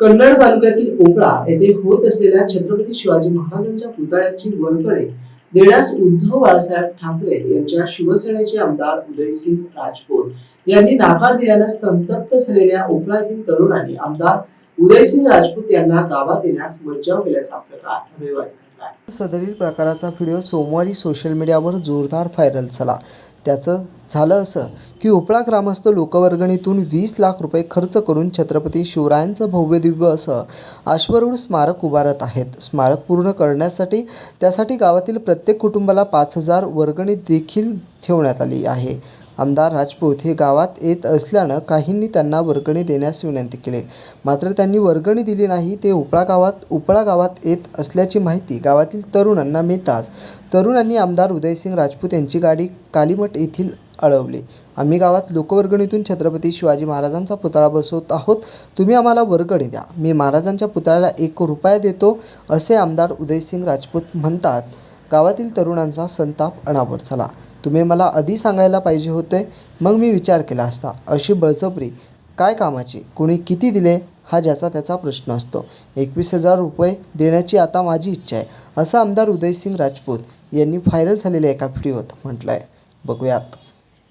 कन्नड तालुक्यातील ओपळा येथे होत असलेल्या छत्रपती शिवाजी महाराजांच्या पुतळ्याची वरकडे देण्यास उद्धव बाळासाहेब ठाकरे यांच्या शिवसेनेचे आमदार उदयसिंग राजपूत यांनी नाकार दिल्यानं संतप्त झालेल्या ओपळातील तरुणांनी आमदार उदयसिंग राजपूत यांना गावात येण्यास मज्जाव केल्याचा प्रकार रविवारी सदरील प्रकाराचा व्हिडिओ सोमवारी सोशल मीडियावर जोरदार व्हायरल झाला. त्याचं झालं असं की उपळा ग्रामस्थ लोकवर्गणीतून वीस लाख रुपये खर्च करून छत्रपती शिवरायांचं भव्य दिव्य असं अश्वरूढ स्मारक उभारत आहेत. स्मारक पूर्ण करण्यासाठी त्यासाठी गावातील प्रत्येक कुटुंबाला पाच हजार वर्गणी देखील ठेवण्यात आली आहे. आमदार राजपूत हे गावात येत असल्यानं काहींनी त्यांना वर्गणी देण्यास विनंती केली. मात्र त्यांनी वर्गणी दिली नाही ते उपळा गावात उपळा गावात येत असल्याची माहिती गावातील तरुणांना मिळताच. तरुणांनी आमदार उदयसिंग राजपूत यांची गाडी कालीमठ येथील अळवली आम्ही गावात लोकवर्गणीतून छत्रपती शिवाजी महाराजांचा पुतळा बसवत आहोत. तुम्ही आम्हाला वर्गणी द्या. मी महाराजांच्या पुतळ्याला एक रुपया देतो असे आमदार उदयसिंग राजपूत म्हणतात. गावातील तरुणांचा संताप अनावर झाला. तुम्ही मला आधी सांगायला पाहिजे होते मग मी विचार केला असता. अशी बळजबरी. काय कामाची? कुणी किती दिले? हा ज्याचा त्याचा प्रश्न असतो. एकवीस हजार रुपये देण्याची आता माझी इच्छा आहे असं आमदार उदयसिंग राजपूत यांनी व्हायरल झालेल्या एका व्हिडिओत म्हटलं आहे बघूयात.